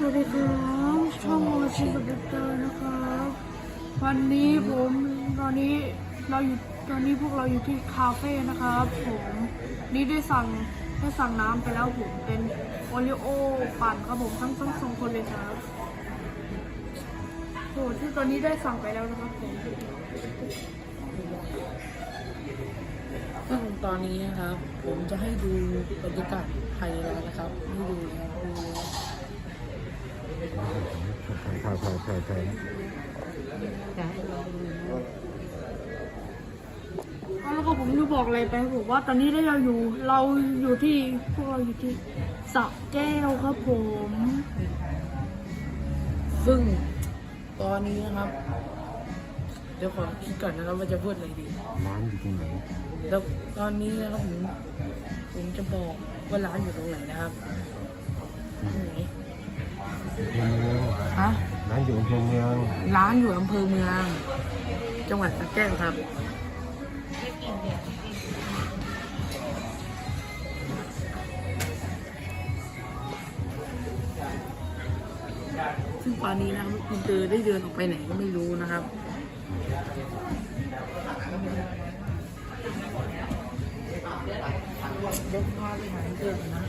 สวัสดีครับช่องโอชิสเปเตอร์นะครับวันนี้ผมตอนนี้เราอยู่ตอนนี้พวกเราอยู่ที่คาเฟ่นะครับผมนี่ได้สั่งได้สั่งน้ำไปแล้วผมเป็นโอริโอปั่นครับผมทั้งทั้งสองคนเลยครับโหที่ตอนนี้ได้สั่งไปแล้วนะครับผมซึ่งตอนนี้นะครับ ผมจะให้ดูบรรยากาศภายในร้านนะครับให้ดูนะครับดู ถ่ายถ่ายถ่ายถ่ายอยากให้เราดูนะแล้วก็ผมจะบอกอะไรไปผมว่าตอนนี้เราอยู่เราอยู่ที่พวกเราอยู่ที่สระแก้วครับผม ซึ่งตอนนี้นะครับ เดี๋ยวขอคิดก่อนนะครับว่าจะพูดอะไรดี ร้านอยู่ตรงไหนแล้วตอนนี้นะครับผมผมจะบอกว่าร้านอยู่ตรงไหนนะครับตรงไหนอำเภอเมือง ฮะร้านอยู่อำเภอเมือง ร้านอยู่อำเภอเมือง จังหวัดสระแก้วครับ ซึ่งตอนนี้นะครับคุณเตอได้เดินออกไปไหนก็ไม่รู้นะครับเดี๋ยวพาไปหาเจอก่อนนะ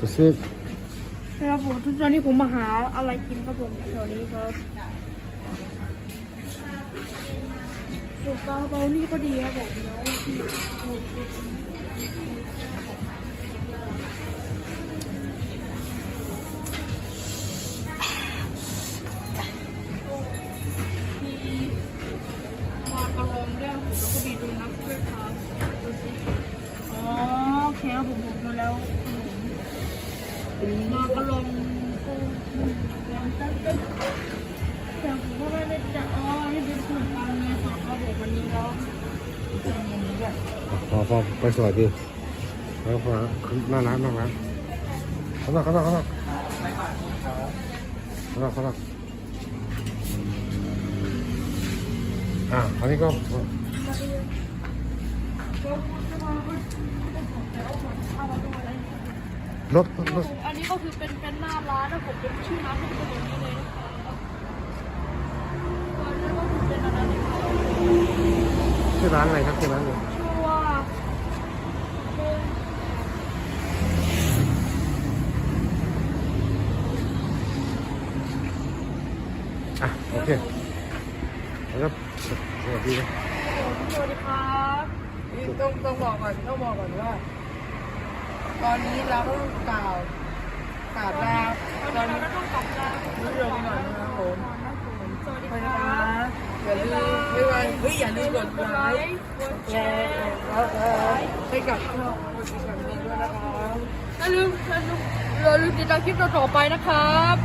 จะซื้อครับผมทุกตอนนี้ผมมาหาอะไรกินครับผมแถวนี้ครับสุกาเบานี่ก็ดีครับผมแล้ว นมากระลงกูยังตั้งแต่แต่ผมก็ไม่ได้จะอ๋อนี่เป็นสูตรปังไงสอนเขาบอกวันนี้แล้วจะมีแบบพอพอไปสวัสดีแล้วพอหน้าร้านหน้าร้านเข้ามาเข้ามาเข้ามาเข้ามาเข้ามาอ่าอันนี้ก็ รถรถอันนี้ก็คือเป็นเป็นหน้าร้านนะผมเป็นชื่อร้านเป็นตัวนี้เลยตอนนี้ก็คือเป็นอะไรเนี่ยชื่อร้านอะไรครับชื่อร้านอะไรชื่อว่าเป็นอะโอเคแล้วสวัสดีนะสวัสดีครับนี่ต้องต้องบอกก่อนต้องบอกก่อนว่า ตอนนี้เราต้องกล่าวกราบลาตอนนี้เราต้องกลับแล้วผู้ชมก่อนนะครับผมสวัสดีครับอย่าลืมไม่ว่าเฮ้ยอย่าลืมกดไลค์แชร์แล้วก็ให้กับช่องคนอีกแบบนี้ด้วยนะครับอย่าลืมอย่าลืมอย่าลืมติดตามคลิปต่อไปนะครับ